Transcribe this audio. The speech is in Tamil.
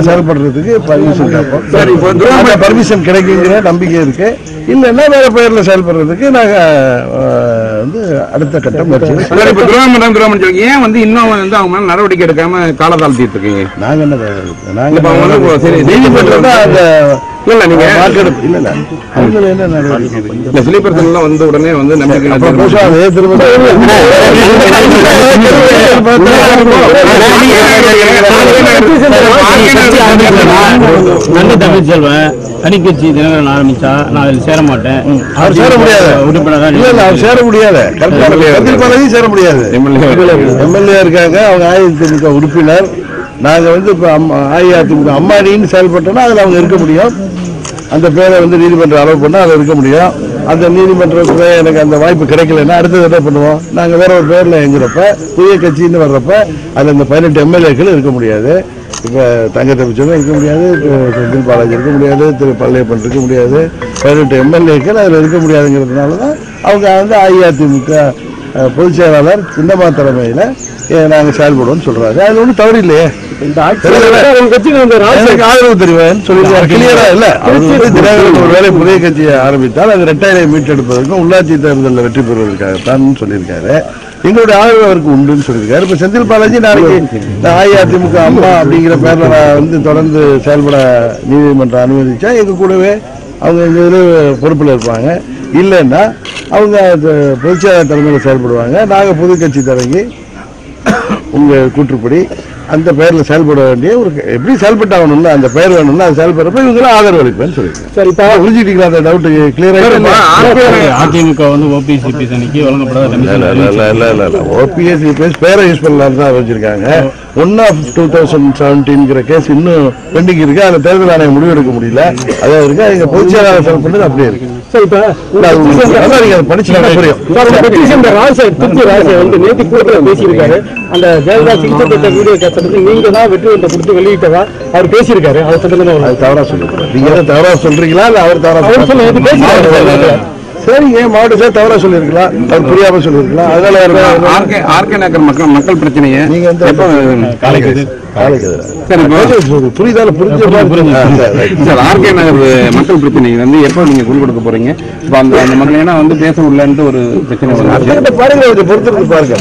செயல்படுறதுக்கு பர்மிஷன் கேட்போம் பர்மிஷன் கிடைக்குங்கிற நம்பிக்கை இருக்கு இல்லைன்னா வேற பெயர்ல செயல்படுறதுக்கு நாங்க வந்து அடுத்த கட்ட முயற்சி. ஏன் வந்து இன்னும் வந்து அவங்க மேல நடவடிக்கை எடுக்காம காலதாழ்த்திட்டு இருக்கீங்க நாங்க என்ன நாங்க நீதிமன்றம் அந்த இல்ல நீங்க இல்ல இல்ல என்ன நடவடிக்கை வந்து உடனே வந்து நம்பிக்கை அப்புறம் புதுசா அதே திரும்ப நல்ல தமிழ் செல்வன் தனிக்கட்சி தினகரன் ஆரம்பிச்சா நான் அதில் சேர மாட்டேன். அவர் சேர முடியாது. உறுப்பினரா இல்ல அவர் சேர முடியாது. கருத்தில் சேர முடியாது. எம்எல்ஏ இருக்காங்க. அவங்க அஇஅதிமுக உறுப்பினர். நாங்க வந்து இப்ப அம்மா- அஇஅதிமுக அம்மாடின்னு செயல்பட்டோம்னா அதுல அவங்க இருக்க முடியும். அந்த பேரை வந்து நீதிமன்றம் அலோவ் பண்ணா அதுல இருக்க முடியும். அந்த நீதிமன்றத்துல எனக்கு அந்த வாய்ப்பு கிடைக்கலன்னா அடுத்தது என்ன பண்ணுவோம்? நாங்க வேற ஒரு பேர்ல எங்கிறப்ப புதிய கட்சின்னு வர்றப்ப அதுல இந்த பதினெட்டு எம்எல்ஏக்கள் இருக்க முடியாது. இப்போ தங்க தப்பிச்சவங்க இருக்க முடியாது செந்தில் பாலாஜி இருக்க முடியாது திரு பள்ளியப்பன் இருக்க முடியாது பதினெட்டு எம்எல்ஏக்கள் அதில் இருக்க முடியாதுங்கிறதுனால தான் அவங்க வந்து அஇஅதிமுக பொதுச் செயலாளர் சின்னம்மா தலைமையில அஹ், நாங்க செயல்படுவோம்னு சொல்றாரு. அது ஒன்றும் தவறு இல்லையே. ஆதரவு தெரிவேன் சொல்லியிருக்காரு கிளியரா இல்ல. தினகரன் ஒருவேளை புதிய கட்சியை ஆரம்பித்தால் அது இரட்டையை மீட்டெடுப்பதற்கும் உள்ளாட்சி தேர்தலில் வெற்றி பெறுவதற்காகத்தான் சொல்லியிருக்காரு. எங்களுடைய ஆதரவு அவருக்கு உண்டுன்னு சொல்லியிருக்காரு. இப்ப செந்தில் பாலாஜி நாளைக்கு அஇஅதிமுக அம்மா அப்படிங்கிற பேர்ல நான் வந்து தொடர்ந்து செயல்பட நீதிமன்றம் அனுமதிச்சா எங்க கூடவே அவங்க எங்க இதுல பொறுப்புல இருப்பாங்க. இல்லைன்னா அவங்க பொதுச்செயலாளர் தலைமையில் செயல்படுவாங்க. நாங்க புது கட்சி தொடங்கி உங்க கூற்றுப்படி அந்த பெயர்ல செயல்பட வேண்டிய ஒரு எப்படி செயல்பட்டாகணும்ல அந்த பெயர் வேணும்ல அது செயல்படுறப்ப இவங்களும் ஆதரவு அளிப்பேன்னு சொல்லியிருக்கேன் சரி இப்போ புரிஞ்சுக்கிட்டீங்களா அந்த டவுட் கிளியரா அதிமுக வந்து ஓபிசிபி தனிக்கு வழங்கப்படாத இல்ல இல்ல இல்ல இல்ல இல்ல இல்ல. ஓபிஎஸ் யூபிஎஸ் பேரை யூஸ் பண்ணலாம் தான் வச்சிருக்காங்க. ஒன் ஆஃப் டூ தௌசண்ட் செவன்டீன்கிற கேஸ் இன்னும் பெண்டிங் இருக்கு. அதுல தேர்தல் ஆணையம் முடிவெடுக்க முடியல. அதான் இருக்கு. எங்க பொதுச் செயலாளர் செயல் பண்ணது அப்படியே இருக்கு. அந்த ஜெயலலிதா சிகிச்சை பெற்ற வீடியோ நீங்க தான் வெற்றி வந்த கொடுத்து வெளியிட்டதா அவர் பேசியிருக்காரு. அது தவறா சொல்லுங்க. நீங்க தவறா சொல்றீங்களா? இல்ல அவர் தவறா அவர் பேசியிருக்காரு. சரிங்க மாவட்ட சார் தவறா சொல்லியிருக்கலாம் அவர் புரியாம சொல்லியிருக்கலாம் அதனால ஆர்கே நகர் மக்கள் மக்கள் பிரச்சனையை. நீங்க வந்து புரியுதால புரிஞ்ச சரி, ஆர்கே நகர் மக்கள் பிரச்சனை வந்து எப்போ நீங்க குரல் கொடுக்க போறீங்க? இப்போ அந்த அந்த மக்கள் ஏன்னா வந்து பேச உள்ளன்ட்டு ஒரு பிரச்சனை பாருங்க பொறுத்திருந்து பாருங்க.